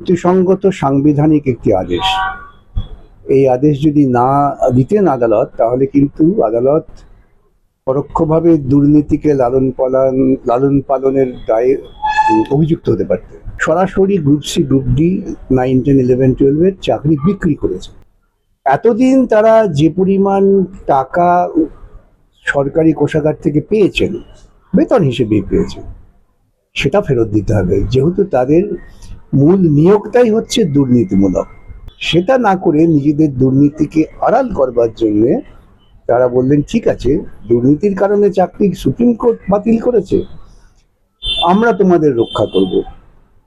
যুক্তিসঙ্গত সাংবিধানিক একটি আদেশ। এই আদেশ যদি না, দিতেন আদালত, তাহলে কিন্তু আদালত পরোক্ষভাবে দুর্নীতিকে লালন পালন, লালন পালনের দায়ে অভিযুক্ত হতে পারতেন। সরাসরি group C, group D, nine, ten, eleven টুয়েলভের চাকরি বিক্রি করেছে এতদিন তারা যে পরিমাণ টাকা সরকারি কোষাগার থেকে পেয়েছেন, বেতন হিসেবে পেয়েছেন, সেটা ফেরত দিতে হবে। যেহেতু তাদের মূল নিয়োগটাই হচ্ছে দুর্নীতিমূলক। সেটা না করে নিজেদের দুর্নীতিকে আড়াল করবার জন্য তারা বললেন, ঠিক আছে, দুর্নীতির কারণে চাকরি সুপ্রিম কোর্ট বাতিল করেছে, আমরা তোমাদের রক্ষা করব।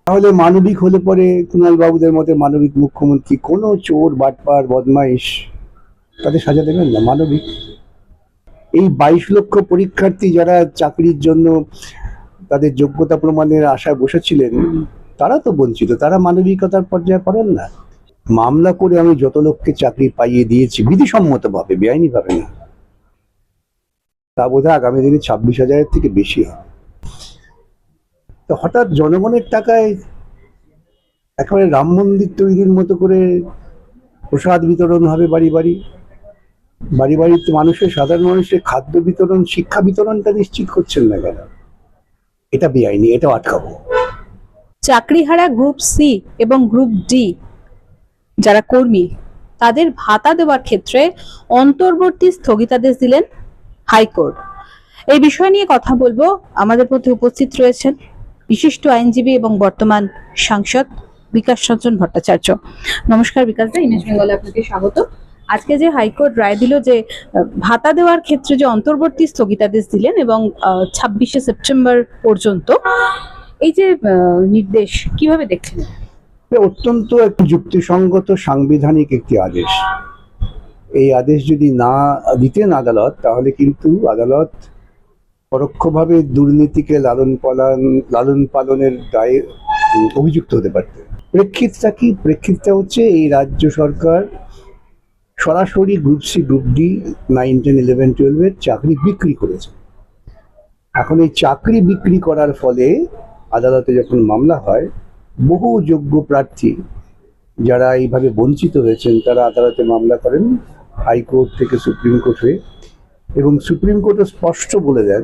তাহলে মানবিক হলে পরে কুণাল বাবুদের মতে মানবিক মুখ্যমন্ত্রী কোনো চোর, বাটপার, বদমাইশ তাদের সাজা দেবেন না, মানবিক। এই বাইশ লক্ষ পরীক্ষার্থী যারা চাকরির জন্য তাদের যোগ্যতা প্রমাণের আশায় বসেছিলেন তারা তো বঞ্চিত, তারা মানবিকতার পর্যায়ে পড়েন না। মামলা করে আমি যত লোককে চাকরি পাইয়ে দিয়েছি, বিধিসম্মতভাবে, বেআইনিভাবে না। তা বোধহয় আগামী দিনে ছাব্বিশ হাজারের থেকে বেশি হবে। তো হঠাৎ জনগণের টাকায় একেবারে রাম মন্দির তৈরির মতো করে প্রসাদ বিতরণ হবে বাড়ি বাড়ি। বাড়ি বাড়িতে মানুষের, সাধারণ মানুষের খাদ্য বিতরণ, শিক্ষা বিতরণটা নিশ্চিত করছেন না কেন? এটা বেআইনি এটা আটকাবো। চাকরিহারা গ্রুপ সি এবং গ্রুপ ডি যারা কর্মী, তাদের ভাতা দেওয়ার ক্ষেত্রে অন্তর্বর্তী স্থগিতাদেশ দিলেন হাইকোর্ট। এই বিষয় নিয়ে কথা বলব আমাদের মধ্যে উপস্থিত রয়েছেন বিশিষ্ট আইনজীবী এবং বর্তমান সাংসদ বিকাশ রঞ্জন ভট্টাচার্য। নমস্কার বিকাশ দা, ইমেজ বেঙ্গলে আপনাকে স্বাগত। আজকে যে হাইকোর্ট রায় দিল যে, ভাতা দেওয়ার ক্ষেত্রে যে অন্তর্বর্তী স্থগিতাদেশ দিলেন এবং ছাব্বিশে সেপ্টেম্বর পর্যন্ত এই যে নির্দেশ, কীভাবে দেখছেন? অত্যন্ত একটি যুক্তিসঙ্গত সাংবিধানিক একটি আদেশ। এই আদেশ যদি না দিতেন আদালত, তাহলে কিন্তু আদালত পরোক্ষভাবে দুর্নীতিকে লালন পালন, লালন পালনের দায়ে অভিযুক্ত হতে পারতেন প্রেক্ষিতটা কি? প্রেক্ষিতটা হচ্ছে এই রাজ্য সরকার সরাসরি group C, group D, nine, ten, eleven, টুয়েলভের চাকরি বিক্রি করেছে। এখন এই চাকরি বিক্রি করার ফলে আদালতে যখন মামলা হয়, বহু যোগ্য প্রার্থী যারা এইভাবে বঞ্চিত হয়েছেন, তারা আদালতে মামলা করেন হাইকোর্ট থেকে সুপ্রিম কোর্ট হয়ে। এবং সুপ্রিম কোর্টও স্পষ্ট বলে দেন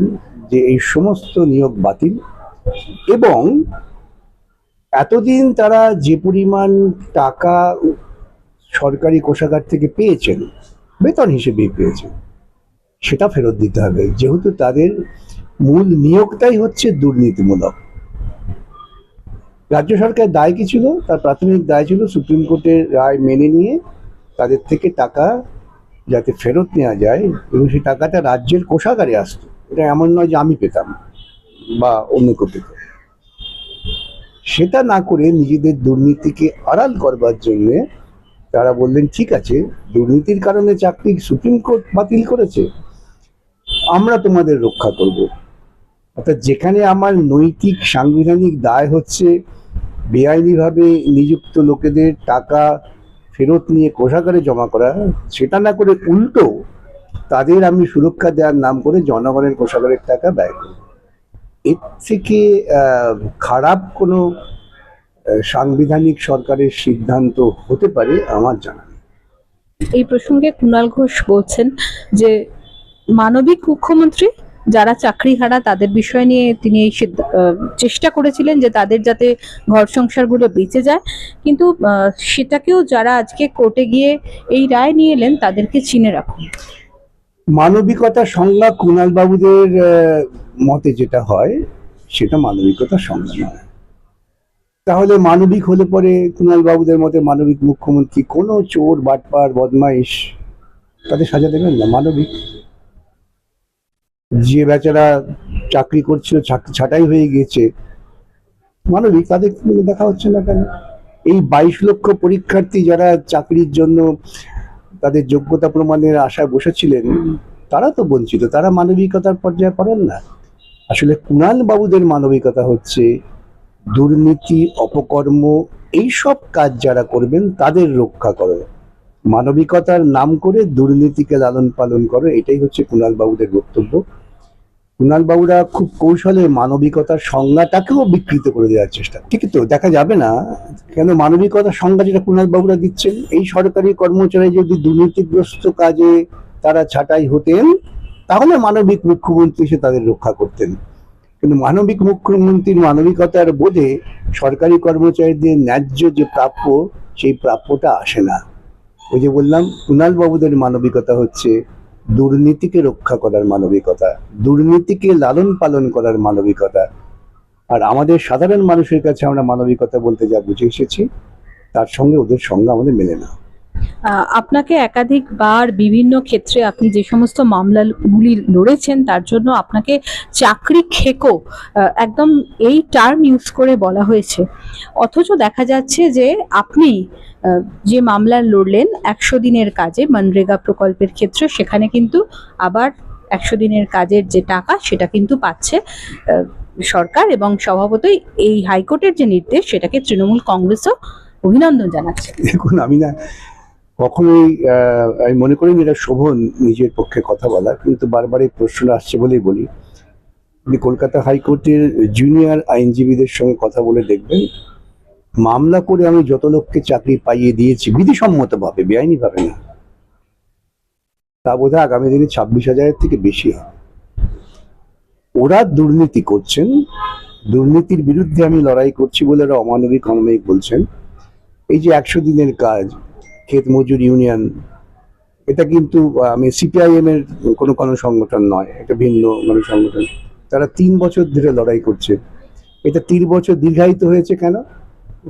যে এই সমস্ত নিয়োগ বাতিল এবং এতদিন তারা যে পরিমাণ টাকা সরকারি কোষাগার থেকে পেয়েছেন, বেতন হিসেবে পেয়েছেন, সেটা ফেরত দিতে হবে। যেহেতু তাদের মূল নিয়োগটাই হচ্ছে দুর্নীতিমূলক। রাজ্য সরকার দায় কি ছিল? তার প্রাথমিক দায় ছিল সুপ্রিম কোর্টের রায় মেনে নিয়ে তাদের থেকে টাকা যাতে ফেরত নেওয়া যায় এবং সেই টাকাটা রাজ্যের কোষাগারে আসতো। এটা এমন নয় যে আমি পেতাম বা অন্য কেউ পেত। সেটা না করে নিজেদের দুর্নীতিকে আড়াল করবার জন্যে তারা বললেন, ঠিক আছে, দুর্নীতির কারণে চাকরি সুপ্রিম কোর্ট বাতিল করেছে, আমরা তোমাদের রক্ষা করব। অর্থাৎ যেখানে আমার নৈতিক, সাংবিধানিক দায় হচ্ছে বেআইনিভাবে নিযুক্ত লোকেদের টাকা ফেরত নিয়ে কোষাগারে জমা করা, সেটা না করে উল্টো তাদের আমি সুরক্ষা দেওয়ার নাম করে জনগণের কোষাগারের টাকা ব্যয় করি। এর থেকে খারাপ কোনো সাংবিধানিক সরকারের সিদ্ধান্ত হতে পারে আমার জানা এই প্রসঙ্গে কুণাল ঘোষ বলছেন যে মানবিক মুখ্যমন্ত্রী যারা চাকরিহারা তাদের বিষয় নিয়ে তিনি এই চেষ্টা করেছিলেন যে তাদের যাতে ঘর সংসারগুলো বেঁচে যায়। কিন্তু সেটাকেও যারা আজকে কোর্টে গিয়ে এই রায় নিয়ে এলেন, তাদেরকে চিনে রাখুন। মানবিকতা সংজ্ঞা কুণাল বাবুদের মতে যেটা হয়, সেটা মানবিকতা সংজ্ঞা নয়। তাহলে মানবিক হলে পরে কুণাল বাবুদের মতে মানবিক মুখ্যমন্ত্রী কোনো চোর, বাটপার, বদমাইশ তাদের সাজা দেবেন না। মানবিক যে বেচারা চাকরি করছিল ছাঁটাই হয়ে গিয়েছে মানবিক, তাদের দেখা হচ্ছে না কেন? এই বাইশ লক্ষ পরীক্ষার্থী যারা চাকরির জন্য তাদের যোগ্যতা প্রমাণের আশায় বসেছিলেন, তারা তো বঞ্চিত, তারা মানবিকতার পর্যায়ে পড়েন না। আসলে কুণাল বাবুদের মানবিকতা হচ্ছে দুর্নীতি, অপকর্ম, এইসব কাজ যারা করবেন তাদের রক্ষা করো। মানবিকতার নাম করে দুর্নীতিকে লালন পালন করো, এটাই হচ্ছে কুণাল বাবুদের বক্তব্য। বাবুরা খুব কৌশলে মানবিকতার সংজ্ঞাটাকেও বিকৃত করে দেওয়ার চেষ্টা। ঠিক তো, দেখা যাবে না। কেন মানবিকতার সংজ্ঞা যেটা বাবুরা দিচ্ছেন, এই সরকারি কর্মচারী যদি দুর্নীতিগ্রস্ত কাজে তারা ছাঁটাই হতেন, তাহলে মানবিক মুখ্যমন্ত্রী এসে তাদের রক্ষা করতেন। কিন্তু মানবিক মুখ্যমন্ত্রীর মানবিকতার বোধে সরকারি কর্মচারীদের ন্যায্য যে প্রাপ্য, সেই প্রাপ্যটা আসে না। ওই যে বললাম বাবুদের মানবিকতা হচ্ছে দুর্নীতিকে রক্ষা করার মানবিকতা, দুর্নীতিকে লালন পালন করার মানবিকতা। আর আমাদের সাধারণ মানুষের কাছে আমরা মানবিকতা বলতে যা বুঝে এসেছি, তার সঙ্গে ওদের সঙ্গে আমাদের মেলে না। আপনাকে একাধিকবার বিভিন্ন ক্ষেত্রে আপনি যে সমস্ত মামলাগুলি লড়েছেন, তার জন্য আপনাকে চাকরি খেকো একদম এই টার্ম ইউজ করে বলা হয়েছে। অথচ দেখা যাচ্ছে যে আপনি যে মামলা লড়লেন একশো দিনের কাজে মনরেগা প্রকল্পের ক্ষেত্রে, সেখানে কিন্তু আবার একশো দিনের কাজের যে টাকা, সেটা কিন্তু পাচ্ছে সরকার এবং স্বভাবতই এই হাইকোর্টের যে নির্দেশ, সেটাকে তৃণমূল কংগ্রেসও অভিনন্দন জানাচ্ছে। দেখুন, আমি না কখনোই আমি মনে করি এটা শোভন নিজের পক্ষে কথা বলা, কিন্তু বারবার এই প্রশ্নটা আসছে বলেই বলি। আপনি কলকাতা হাইকোর্টের জুনিয়র আইনজীবীদের সঙ্গে কথা বলে দেখবেন, মামলা করে আমি যত লোককে চাকরি পাইয়ে দিয়েছি, বিধিসম্মতভাবে, বেআইনিভাবে না, তা বোধ আগামী দিনে ছাব্বিশ হাজারের থেকে বেশি হবে। ওরা দুর্নীতি করছেন, দুর্নীতির বিরুদ্ধে আমি লড়াই করছি বলে ওরা অমানবিক অমানবিক বলছেন এই যে একশো দিনের কাজ ক্ষেত মজুর ইউনিয়ন, এটা কিন্তু আমি সিপিআইএম এর কোনো কোনো সংগঠন নয় এটা ভিন্ন কোনো সংগঠন। তারা তিন বছর ধরে লড়াই করছে। এটা তিন বছর দীর্ঘায়িত হয়েছে কেন?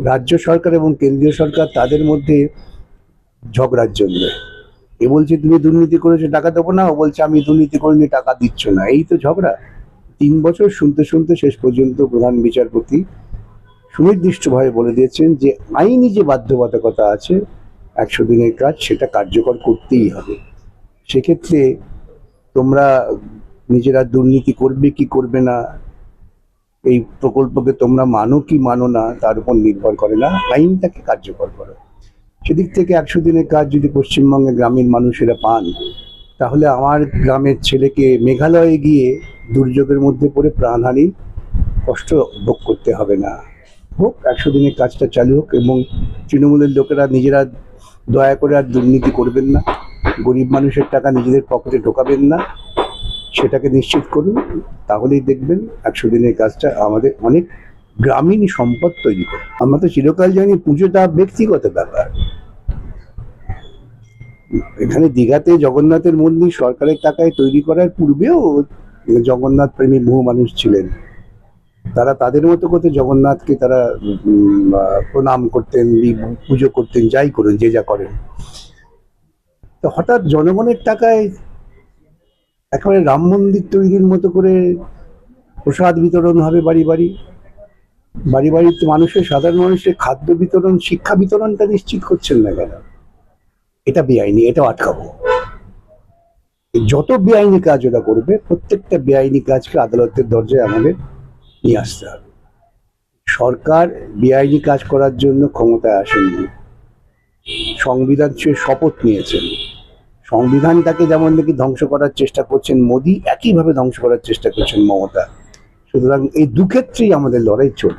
রাজ্য সরকার এবং কেন্দ্রীয় সরকার তাদের মধ্যে ঝগড়ার জন্য। এ বলছে, তুমি দুর্নীতি করেছ, টাকা দেবো না। ও বলছে, আমি দুর্নীতি করিনি, টাকা দিচ্ছ না। এই তো ঝগড়া। তিন বছর শুনতে শুনতে শেষ পর্যন্ত প্রধান বিচারপতি সুনির্দিষ্টভাবে বলে দিয়েছেন যে, আইনি যে বাধ্যবাধকতা আছে একশো দিনের কাজ, সেটা কার্যকর করতেই হবে। সেক্ষেত্রে তোমরা নিজেরা দুর্নীতি করবে কি করবে না, এই প্রকল্পকে তোমরা মানো কি মানো না, তার উপর নির্ভর করে না, আইনটাকে কার্যকর করো। সেদিক থেকে একশো দিনের কাজ যদি পশ্চিমবঙ্গের গ্রামীণ মানুষেরা পান, তাহলে আমার গ্রামের ছেলেকে মেঘালয়ে গিয়ে দুর্যোগের মধ্যে পড়ে প্রাণহানি, কষ্ট ভোগ করতে হবে না। হোক, একশো দিনের কাজটা চালু হোক এবং তৃণমূলের লোকেরা নিজেরা দয়া করে আর দুর্নীতি করবেন না। গরিব মানুষের টাকা নিজেদের পকেটে ঢোকাবেন না। সেটাকে নিশ্চিত করুন, তাহলেই দেখবেন একশো দিনের কাজটা আমাদের অনেক গ্রামীণ সম্পদ তৈরি করে আমরা তো চিরকাল জানি পুজোটা ব্যক্তিগত ব্যাপার। এখানে দীঘাতে জগন্নাথের মন্দির সরকারের টাকায় তৈরি করার পূর্বেও জগন্নাথ প্রেমী বহু মানুষ ছিলেন। তারা তাদের মতো করতে জগন্নাথকে তারা প্রণাম করতেন পুজো করতেন, যাই করেন, যে যা করেন। তো হঠাৎ জনগণের টাকায় একেবারে রাম মন্দির তৈরির মতো করে প্রসাদ বিতরণ হবে বাড়ি বাড়ি। বাড়ি বাড়িতে মানুষের, সাধারণ মানুষের খাদ্য বিতরণ, শিক্ষা বিতরণটা নিশ্চিত করছেন না কেন? এটা বেআইনি এটা আটকাবো। যত বেআইনি কাজ ওরা করবে, প্রত্যেকটা বেআইনি কাজকে আদালতের দরজায় আমাদের নিয়ে আসতে হবে। সরকার বেআইনি কাজ করার জন্য ক্ষমতায় আসেননি। সংবিধান ছুঁয়ে শপথ নিয়েছেন। সংবিধানটাকে যেমন নাকি ধ্বংস করার চেষ্টা করছেন মোদী, একইভাবে ধ্বংস করার চেষ্টা করছেন মমতা। সুতরাং এই দুক্ষেত্রেই আমাদের লড়াই চলবে